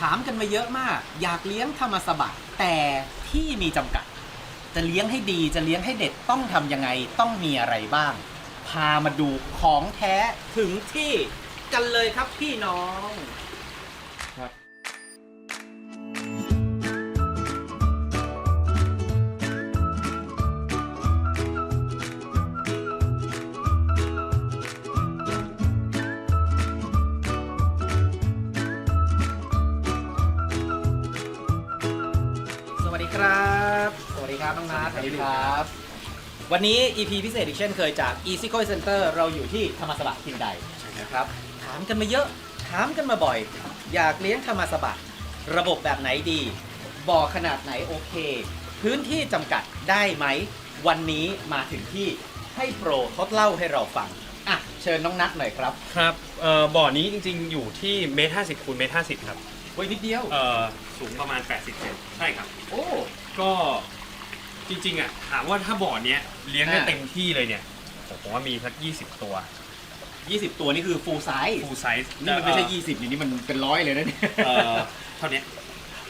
ถามกันมาเยอะมาก อยากเลี้ยงธรรมสบัติแต่ที่มีจำกัด จะเลี้ยงให้ดีจะเลี้ยงให้เด็ดต้องทำยังไงต้องมีอะไรบ้าง พามาดูของแท้ถึงที่กันเลยครับพี่น้อง ครับน้องนัทสวัสดีครับ วันนี้ EP พิเศษอีกเช่นเคยจาก Easy Coin Center เราอยู่ที่ธรรมสบะทิงใดนะครับ ถามกันมาเยอะ ถามกันมาบ่อย อยากเลี้ยงธรรมสบะระบบแบบไหนดี บ่อขนาดไหนโอเค พื้นที่จำกัดได้ไหม วันนี้มาถึงที่ให้โปรเขาเล่าให้เราฟัง อะ เชิญน้องนัทหน่อยครับ ครับเอ่อบ่อนี้จริงๆอยู่ที่เมตรห้าสิบคูณเมตรห้าสิบครับไว้นิดเดียว เอ่อสูงประมาณ 80เซนใช่ครับ โอ้ ก็ จริงๆอะถามว่าถ้าบ่อเนี้ยเลี้ยงได้อ่า เต็มที่เลยเนี่ยผมว่ามีสัก20ตัว20 ตัวนี่คือ full size full size นี่มันไม่ใช่ 20นี่มันเป็นร้อยเลยนะเนี่ยเอ่อเท่าเนี้ย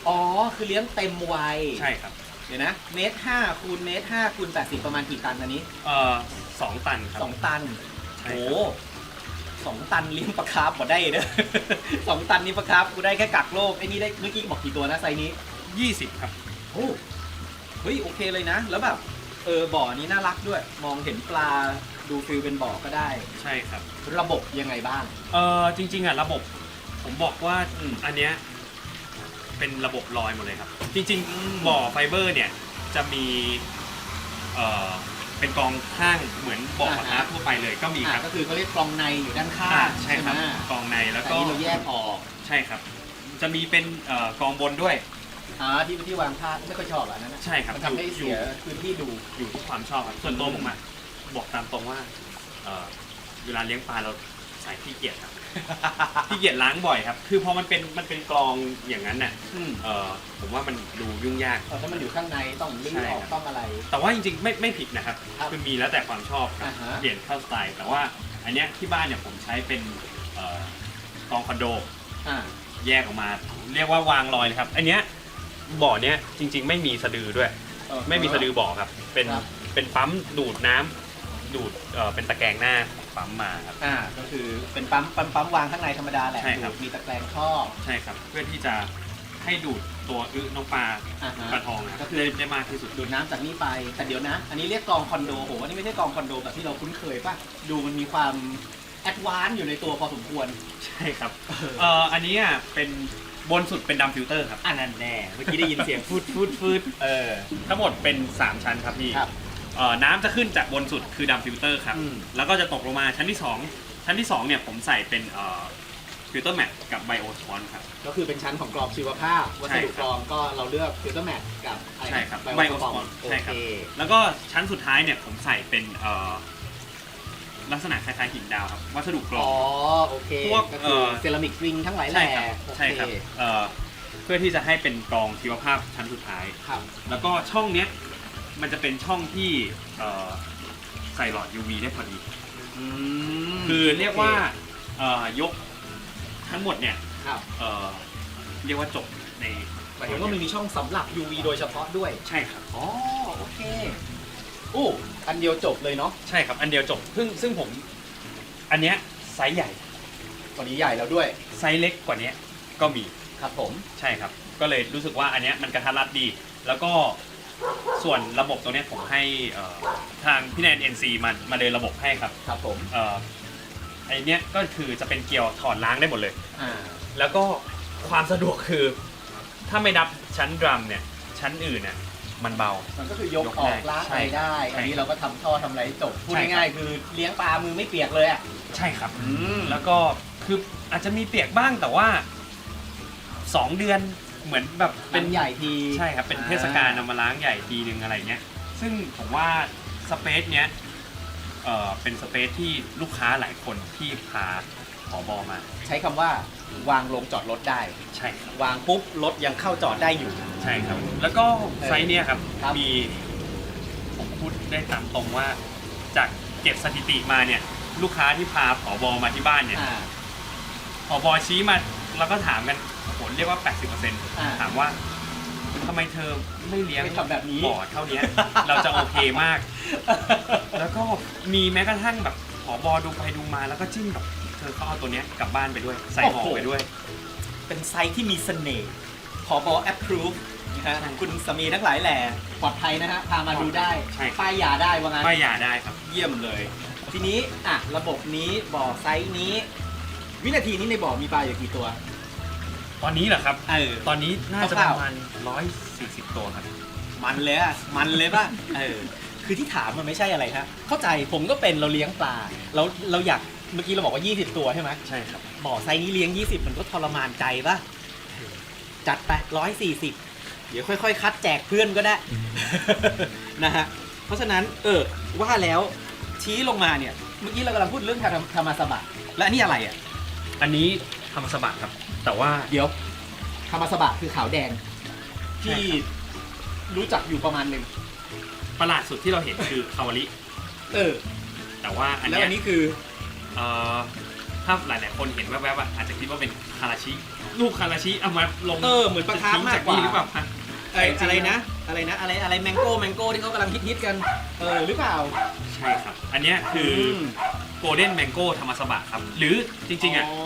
อ๋อ คือเลี้ยงเต็มวัยใช่ครับเดี๋ยวนะ เมตรห้าคูณเมตรห้าคูณแปดสิบประมาณกี่ตันอันนี้เอ่อสองตันครับ สองตันใช่โอ้ครับสองตันเลี้ยงปลาคาร์ฟบ่ได้เด้อ สองตันนี่ปลาคาร์ฟกูได้แค่กักโลกไอ้นี่ได้เมื่อกี้บอกกี่ตัวนะไซส์นี้20ครับ โอ้ เฮ้ยโอเคเลยนะ แล้วแบบเออบ่อนี้น่ารักด้วย มองเห็นปลาดูฟิลเป็นบ่อก็ได้ ใช่ครับ ระบบยังไงบ้าง เอ่อจริง ๆอะระบบ ผมบอกว่าอืม อันเนี้ยเป็นระบบลอยหมดเลยครับ จริงๆบ่อไฟเบอร์เนี่ยจะมีเอ่อเป็นกองข้างเหมือนบ่อปลาคาร์ฟทั่วไปเลยก็มีคอ่ารับก็คือเขาเรียกกลองในอยู่ด้านข้าอ่างใช่ครับไหมกองในแล้วแต่ก็ นี่เราแยกออก ใช่ครับ จะมีเป็นเอ่อกองบนด้วย อ่าที่ที่วางผ้าไม่ค่อยชอบอะนั่นนะใช่ครับมันทำให้อยู่เสียพื้นที่ดู อยู่ที่ความชอบครับ ส่วนตัวผมอะบอกตามตรงว่าเอ่อเวลาเลี้ยงปลาเราใส่ขี้เกียจครับขี้เกียจล้างบ่อยครับ คือพอมันเป็นมันเป็นกรองอย่างนั้นน่ะอืมเอ่อผมว่ามันดูยุ่งยาก เออถ้ามันอยู่ข้างในต้องลื้อใช่ออกครับต้องอะไร แต่ว่าจริงๆไม่ไม่ผิดนะครับครับคือมีแล้วแต่ความชอบครับอ่าฮะ เปลี่ยนเข้าสไตล์แต่ว่าอันเนี้ยที่บ้านเนี่ยผมใช้เป็นเอ่อกองคอนโด อ่า แยกออกมา เรียกว่าวางลอยเลยครับ อันเนี้ย บ่อเนี้ยจริง ๆ ไม่มีสะดือด้วย เออ ไม่มีสะดือบ่อครับ เป็นครับ เป็นปั๊มดูดน้ำดูดเอ่อเป็นตะแกรงหน้าของปั๊มมาครับ อ่าก็คือเป็นปั๊มปั๊มปั๊มวางข้างในธรรมดาแหละใช่ครับดูดมีตะแกรงครอบใช่ครับ เพื่อที่จะให้ดูดตัวอึน้องปลาอ่าฮะ ปลาทองนะคก็รับคือ ได้ได้มากที่สุด ดูดน้ำจากนี่ไปแต่เดี๋ยวนะ อันนี้เรียกกองคอนโดโหอันนี้ไม่ใช่กองคอนโดแบบที่เราคุ้นเคยป่ะ ดูมันมีความแอดวานซ์อยู่ในตัวพอสมควร ใช่ครับ เอ่ออันนี้อะเป็น บนสุดเป็นดำฟิลเตอร์ครับ อันนั้นแน่ เมื่อกี้ได้ยินเสียงฟูดฟูดฟูดเออ ทั้งหมดเป็น 3 ชั้นครับพี่ครับเอ่อน้ำจะขึ้นจากบนสุดคือดำฟิลเตอร์ครับ อืม แล้วก็จะตกลงมาชั้นที่ 2 ชั้นที่ 2 เนี่ยผมใส่เป็นเอ่อฟิลเตอร์แมทกับไบโอสปอนครับ ก็คือเป็นชั้นของกรองชีวภาพ วัสดุใช่ครับกรองก็เราเลือกฟิลเตอร์แมทกับอะไนะ ใช่ครับไบไบโอโอสสปปออนนโอใช่เคครับ แล้วก็ชั้นสุดท้ายเนี่ยผมใส่เป็นเอ่อ ลักษณะคล้ายๆหินดาวครับวัสดุกรออ๋ง อโอเคพวกก็คือเอ่อ เซรามิกริงทั้งหลายแหใช่ล่ครับโอใช่ครับเคเอ่อเพื่อที่จะให้เป็นกรองชีวภาพชั้นสุดท้าย ครับแล้วก็ช่องเนี้ยมันจะเป็นช่องที่เอ่อใส่หลอด UV ได้พอดี อืมคือเรียกว่าเอ่อยกทั้งหมดเนี่ยครับเอ่อเรียกว่าจบในหมายถึงว่ามันมีช่องสำหรับ UV โดยเฉพาะด้วย ใช่ครับ อ๋อโอเค อู้อันเดียวจบเลยเนาะใช่ครับ อันเดียวจบซึ่งซึ่งผม อันเนี้ยไซส์ใหญ่ตัวนี้ใหญ่แล้วด้วยไซส์เล็กกว่าเนี้ยก็มีครับผม ใช่ครับ ก็เลยรู้สึกว่าอันเนี้ยมันกระทัดรัดดี แล้วก็ส่วนระบบตรงเนี้ยผมให้เอ่อทางพี่แนน NC มามาเลยระบบให้ครับครับผมเอ่อไอเนี้ยก็คือจะเป็นเกียร์ถอดล้างได้หมดเลย อ่าแล้วก็ความสะดวกคือ ถ้าไม่นับชั้นดรัมเนี่ยชั้นอื่นเนี่ย มันเบา มันก็คือยกยกออกได้ล้างใช่อะไรได้ ใช่ อันนี้เราก็ทำท่อทำอะไรจบ พูดใช่ครับง่ายๆคือเลี้ยงปลามือไม่เปียกเลยอะ ใช่ครับ อืม แล้วก็คืออาจจะมีเปียกบ้างแต่ว่า 2 เดือนเหมือนแบบเป็เป็นนใหญ่ทีใช่ครับ เป็นเทศกาลนำมาล้างใหญ่ทีนึงอะไรเงี้ย ซึ่งผมว่าสเปซเนี้ยเอ่อเป็นสเปซที่ลูกค้าหลายคนที่พาผอบอมา ใช้คำว่า วางลงจอดรถได้ ใช่ครับ วางปุ๊บรถยังเข้าจอดได้อยู่ ใช่ครับ แล้วก็ไซส์เนี้ยครับ ครับ มี ผมพูดได้ตามตรงว่า จากเก็บสถิติมาเนี่ย ลูกค้าที่พาผอบอมาที่บ้านเนี่ยอ่า ผอบอชี้มาเราก็ถามกันโหเรียกว่า อ่า80%ถามว่าทำไมเธอไม่เลี้ยงไม่ทำแบบนี้บ่อเท่าเนี้ยเราจะโอเคมาก แล้วก็มีแม้กระทั่งแบบผอบอดูไปดูมาแล้วก็จิ้มแบบ เธอเขาเอาตัวเนี้ยกลับบ้านไปด้วย ใส่ห่อโอ้โหไปด้วย เป็นไซส์ที่มีเสน่ห์ขอบอ approve นะฮะคุณสามีทั้งหลายแหล่ปลอดภัยนะฮะพามาดูได้ใช่ครับ ป้ายยาได้ว่างั้นป้ายยาได้ครับ เยี่ยมเลย ทีนี้อะระบบนี้บ่อไซส์นี้ วินาทีนี้ในบ่อมีปลาอยู่กี่ตัวตอนนี้เหรอครับ เออ ตอนนี้น่าจะคปร่าวๆ ระมาณ140 ตัวครับ มันเลยอะมันเลยป่ะ เออ คือที่ถามมันไม่ใช่อะไรฮะ เข้าใจผมก็เป็นเราเลี้ยงปลา เราเราอยาก เมื่อกี้เราบอกว่า 20 ตัวใช่ไหมใช่ครับ บ่อไซส์นี้เลี้ยง 20 มันก็ทรมานใจป่ะ จัดไป140 เดี๋ยวค่อย ๆ คัดแจกเพื่อนก็ได้ นะฮะ เพราะฉะนั้นเออว่าแล้วชี้ลงมาเนี่ย เมื่อกี้เรากำลังพูดเรื่องธรรมธรรมสบะและอันนี่อะไรอะ อันนี้ธรรมสบักครับ แต่ว่าเดี๋ยวธรรมสบะคือขาวแดง ที่ใช่ครับรู้จักอยู่ประมาณหนึ่งประหลาดสุดที่เราเห็นคือคาวาริ เออ แต่ว่าอันแล้วเนี้ยอันนี้คือ เอ่อถ้าหลายๆคนเห็นแวบๆอะอาจจะคิดว่าเป็นคาราชิลูกคาราชิเอามาลงเออเหมือนปลาคาร์ฟมากกว่าจะทิ้งจนี่หรือเปล่าฮะเอ้ยอะไรนะ อะไรนะ อะไร อะไรแมงโก้ แมงโก้ที่เขากำลังฮิตๆกัน เออ หรือเปล่าใช่ครับ อันเนี้ยคือโกลเด้นแมงโก้ธรรมสบะครับ หรือจริงๆอะอ๋อ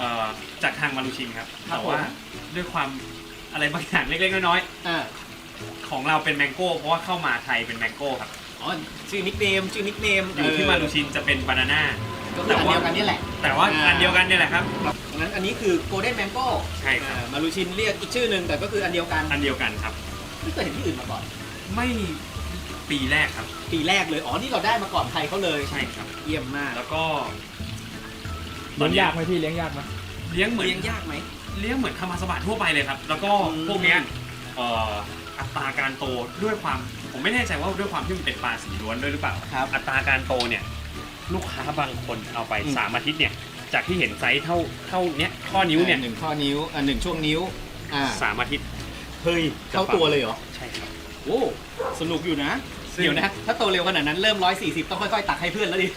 เอ่อจากทางมารูชินครับครับแต่ว่าผม ด้วยความอะไรบางอย่างเล็กๆน้อยอ่า ๆของเราเป็นแมงโก้เพราะว่าเข้ามาไทยเป็นแมงโก้ครับ อ๋อชื่อนิกเนมชื่อนิกเนมอยู่ที่มารูชินจะเป็นบานาน่าก็คืออันเดียวกันนี่แหละ แต่ว่าอ่าอันเดียวกันเนี่ยแหละครับงั้นอันนี้คือโกลเด้นแมงโก้ใช่ครับมารูชินเรียกอีกชื่อหนึ่งแต่ก็คืออันเดียวกันอันเดียวกันครับไม่เคยเห็นที่อื่นมาก่อน ไม่ปีแรกครับ ปีแรกเลยอ๋อนี่เราได้มาก่อนใครเขาเลยใช่ครับ เยี่ยมมาก แล้วก็เลี้ยงยากไหมพี่เลี้ยงยากไหมเลี้ยงเหมือนเลี้ยงยากไหมเลี้ยงเหมือนธรรมสบะทั่วไปเลยครับ แล้วก็อืมพวกเนี้ยเอ่ออัตราการโตด้วยความ ผมไม่แน่ใจว่าด้วยความที่มันเป็นปลาสีล้วนด้วยหรือเปล่า ครับอัตราการโตเนี่ย ลูกค้าบางคนเอาไปอืม สามอาทิตย์เนี่ย จากที่เห็นไซส์เท่าเท่าเนี้ยข้อนิ้วเนี่ยหนึ่งข้อนิ้วอ่าหนึ่งช่วงนิ้วอ่าสามอาทิตย์เฮ้ยจะเท่าตัวเลยเหรอใช่ครับ โอ้สนุกอยู่นะซึ่ง เดี๋ยวนะ ถ้าโตเร็วขนาดนั้นเริ่ม 140 ต้องค่อยๆ ตักให้เพื่อนแล้วดิ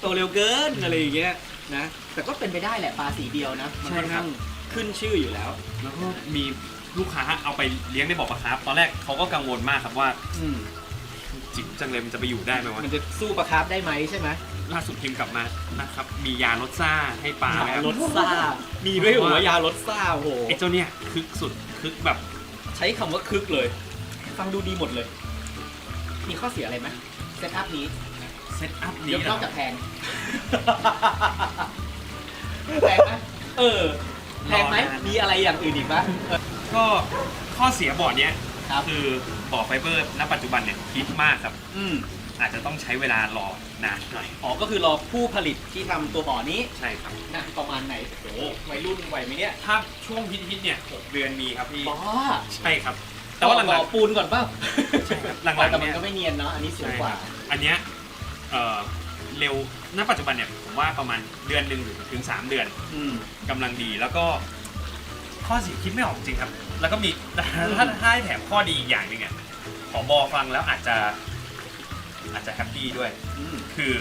โตเร็วเกินอะไรอย่างเงี้ยนะแต่ก็เป็นไปได้แหละปลาสีเดียวนะ มันค่อนข้างขึ้นชื่ออยู่แล้ว แล้วก็มี ลูกค้าเอาไปเลี้ยงในบ่อปลาคาร์ฟตอนแรกเขาก็กังวลมากครับว่าอืมจิ๋วจังเลยมันจะไปอยู่ได้ไหมวะมันจะสู้ปลาคาร์ฟได้ไหมใช่ไหมล่าสุดพิมพ์กลับมานะครับ มียาลดซ่าให้ปลาไหมครับรสซ่า มีด้วยหัวยารสซ่าโอ้โหไอ้เจ้าเนี่ยคึกสุดคึกแบบใช้คำว่าคึกเลย ฟังดูดีหมดเลย มีข้อเสียอะไรไหมเซตอัพนี้เซตอัพเดี๋นี้ยวนอกนะคจารับกแพงแพงไหมเออ แพงไหมมีอะไรอย่างอื่นอีกปะเออก็ข้อเสียบ่อเนี้ยครับ คือบ่อไฟเบอร์ณปัจจุบันเนี่ยฮิตมากครับ อืมอาจจะต้องใช้เวลารอนานหน่อยอ๋อก็คือรอผู้ผลิตที่ทำตัวบ่อนี้ใช่ครับ นะประมาณไหนโอ้โหวัยรุ่นไหวไหมเนี่ยถ้าช่วงฮิตๆเนี่ยหกเดือนมีครับพี่บ้าใช่ครับ แต่ว่าหลังบ่อปูนก่อนเปล่าใช่ครับหลังๆแต่มันเนี่ย ก็ไม่เนียนเนาะอันนี้ๆสูงใช่กว่าครับอันเนี้ยเอ่อ เร็วณปัจจุบันเนี่ยผมว่าประมาณเดือนหนึ่งถึงสามเดือนอืม กำลังดีแล้วก็ข้อเสียคิดไม่ออกจริงครับ แล้วก็มี ถ้าถ้าให้แถมข้อดีอีกอย่างหนึ่งอะขอบอฟังแล้วอาจจะ อาจจะแฮปปี้ด้วย อืมคือ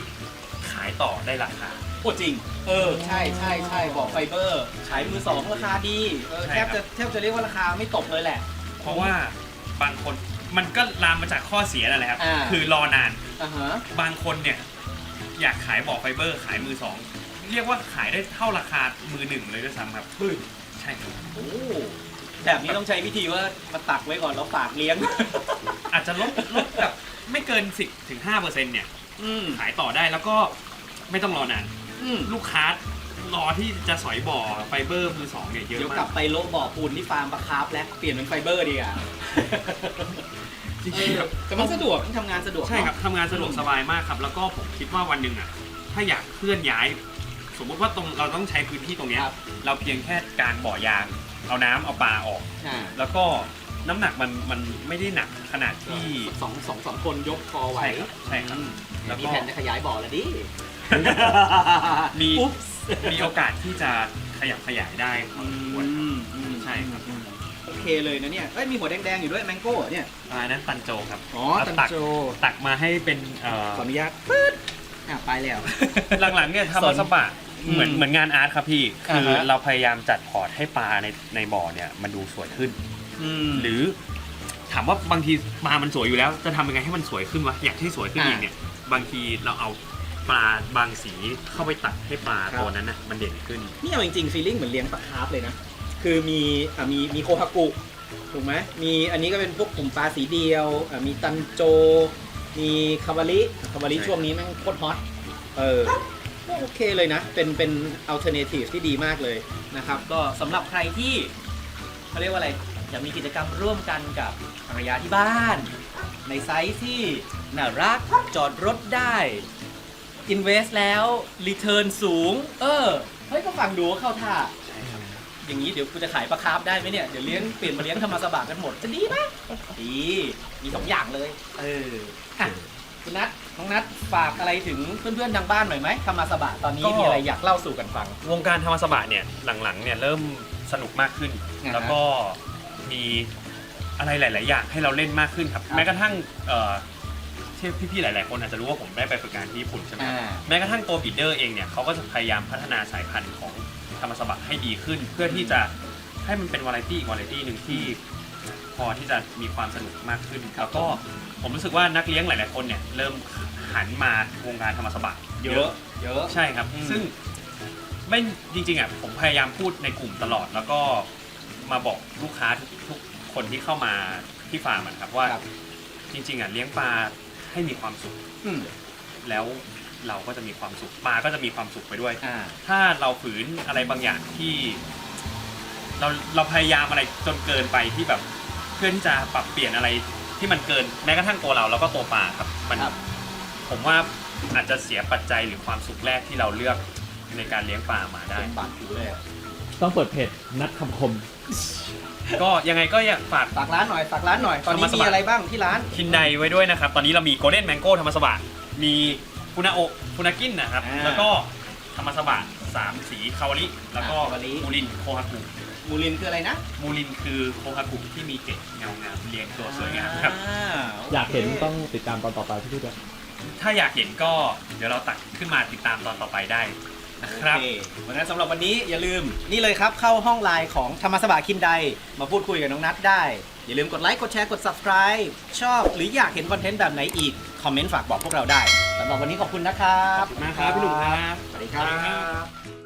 ขายต่อได้ราคา โอ้จริง เออ ใช่ใช่ใช่บอกไฟเบอร์ขายมือสองราคาดีเออใช่แทครับบจะแทบจะเรียกว่าราคาไม่ตกเลยแหละ เพราะว่าบางคนมันก็ลามมาจากข้อเสียนั่นแหละครับ อ่า คือรอนาน อ่าฮะ บางคนเนี่ย อยากขายบ่อไฟเบอร์ ขายมือสองเรียกว่าขายได้เท่าราคามือหนึ่งเลยด้วยซ้ำครับเฮ้ยใช่ครับโอ้แบบนี้ต้องใช้วิธีว่ามาตักไว้ก่อนแล้วฝากเลี้ยง อาจจะลดลดแบบไม่เกิน 10ถึง5เปอร์เซ็นต์เนี่ยอืมขายต่อได้แล้วก็ไม่ต้องรอนานอืมลูกค้ารอที่จะสอยบ่อไฟเบอร์มือสองเนี่ยเยอะเดี๋ยวมากกลับไปโละบ่อปูนที่ฟาร์มปลาคาร์ฟแล้วเปลี่ยนเป็นไฟเบอร์ดีอะ จริงๆครับแต่มันสะดวกมันทำงานสะดวกใช่ครับเนอะทำงานสะดวกสบายมากครับ แล้วก็ผมคิดว่าวันหนึ่งอะ ถ้าอยากเคลื่อนย้าย สมมุติว่าตรงเราต้องใช้พื้นที่ตรงเนี้ยครับเราเพียงแค่การบ่อยาง เอาน้ำเอาปลาออก อ่าแล้วก็น้ำหนักมันมันไม่ได้หนักขนาดที่สองสองสองคนยกคอไหวใช่ครับใช่ครับอืมแล้วก็มีแผนจะขยายบ่อแล้วดิ มี อุ๊บ มีโอกาสที่จะขยับขยายได้พอสมควร เคเลยนะเนี่ย เอ้ยมีหัวแดงๆอยู่ด้วยแมงโก้เหรอเนี่ยอันนั้นตันโจครับอ๋อเอาตันตักโจตักมาให้เป็นเอ่อขออนุญาตปึ๊ดอะไปแล้ว หลังๆเนี่ยธรรมสบะเหมือนอืมเหมือนงานอาร์ตครับพี่คืออ่าฮะ เราพยายามจัดพอร์ตให้ปลาในในบ่อเนี่ยมันดูสวยขึ้น อืม หรือถามว่าบางทีปลามันสวยอยู่แล้ว จะทำยังไงให้มันสวยขึ้นวะอยากให้สวยขึ้นอ่าอีกเนี่ยบางทีเราเอาปลาบางสีเข้าไปตัดให้ปลาครับ ตัวนั้นน่ะมันเด่นขึ้น นี่เอาจริงๆฟีลลิ่งเหมือนเลี้ยงปลาคาร์ฟเลยนะ คือมีอะมีมีโคฮากุถูกไหมมีอันนี้ก็เป็นพวกกลุ่มปลาสีเดียวอะมีตันโจ มีคาวาริคาวาริใช่ ช่วงนี้แม่งโคตรฮอตเออก็โอเคเลยนะ เป็นเป็นอัลเทอร์เนทีฟที่ดีมากเลยนะครับ ก็สำหรับใครที่เขาเรียกว่าอะไร อยากมีกิจกรรมร่วมกันกับภรรยาที่บ้าน ในไซส์ที่น่ารักจอดรถได้ Invest แล้ว Return สูง เออ เฮ้ย ก็ฟังดูว่าเข้าท่า อย่างนี้เดี๋ยวกูจะขายปลาคาร์ฟได้ไหมเนี่ยเดี๋ยวเลี้ยงเปลี่ยนมาเลี้ยงธรรมสบากันหมดจะดีไหมดีมีสองอย่างเลย เอออะคุณนัทน้องนัทฝากอะไรถึงเพื่อนๆทางบ้านหน่อยไหมธรรมสบาตอนนี้ก็ มีอะไรอยากเล่าสู่กันฟัง วงการธรรมสบะเนี่ยหลังๆเนี่ยเริ่มสนุกมากขึ้น อ่าฮะแล้วก็มีอะไรหลาย ๆ อย่างให้เราเล่นมากขึ้นครับ ครับ แม้กระทั่งเอ่อที่พี่ ๆ หลาย ๆ คนอาจจะรู้ว่าผมได้ไปฝึกงานที่ญี่ปุ่นใช่ไหมอ่า แม้กระทั่งตัวบีดเดอร์เองเนี่ยเขาก็จะพยายามพัฒนาสายพันธุ์ของ ธรรมสบะให้ดีขึ้น เพื่อที่จะให้มันเป็นวาไรตี้อีกวาไรตี้หนึ่งที่พอที่จะมีความสนุกมากขึ้นแล้วก็ผมรู้สึกว่านักเลี้ยงหลาย ๆ คนเนี่ยเริ่มหันมาวงการธรรมสบะเยอะเยอะใช่ครับอืมซึ่งไม่จริง ๆอะผมพยายามพูดในกลุ่มตลอด แล้วก็มาบอกลูกค้าทุกทุกคนที่เข้ามาที่ฟาร์มอะครับว่าครับจริง ๆอะเลี้ยงปลาให้มีความสุขอืมแล้ว เราก็จะมีความสุขปลาก็จะมีความสุขไปด้วย อ่า ถ้าเราฝืนอะไรบางอย่างที่ เราเราพยายามอะไรจนเกินไปที่แบบเพื่อที่จะปรับเปลี่ยนอะไรที่มันเกินแม้กระทั่งตัวเราแล้วก็ตัวปลาครับมันครับ ผมว่าอาจจะเสียปัจจัยหรือความสุขแรกที่เราเลือกในการเลี้ยงปลามาได้ เป็นบาดผิวเลยอะต้องเปิดเพจนัดคำคม ก็ยังไงก็อยากฝาก ฝากร้านหน่อยฝากร้านหน่อย ตอนนี้ธรรมสมีบายอะไรบ้างที่ร้าน คินไดไว้ด้วยนะครับ ตอนนี้เรามีโกลเด้นแมงโก้ธรรมสบะมี ฟุนาโอะฟุนากินนะครับ อ่าแล้วก็ธรรมสบะสามสีคาวาริแล้วก็อ่าคาวาริ มูรินโคฮากุมูลินคืออะไรนะมูรินคือโคฮากุที่มีเกล็ดเงางามเรียงตัวสวยงามครับ อ่าอยากเห็นโคต้องติดตามตอนต่อไปพี่ด้วยถ้าอยากเห็นก็เดี๋ยวเราตัดขึ้นมาติดตามตอนต่อไปได้นะครับโอเควันนั้นสำหรับวันนี้อย่าลืมนี่เลยครับเข้าห้องไลน์ของธรรมสบาคินไดมาพูดคุยกับน้องนัทได้ อย่าลืมกดไลค์กดแชร์กด subscribe ชอบหรืออยากเห็นคอนเทนต์แบบไหนอีก คอมเมนต์ฝากบอกพวกเราได้สำ หรับวันนี้ขอบคุณนะครับ ขอบคุณมากครับพี่หนุ่มครับ สวัสดีครับ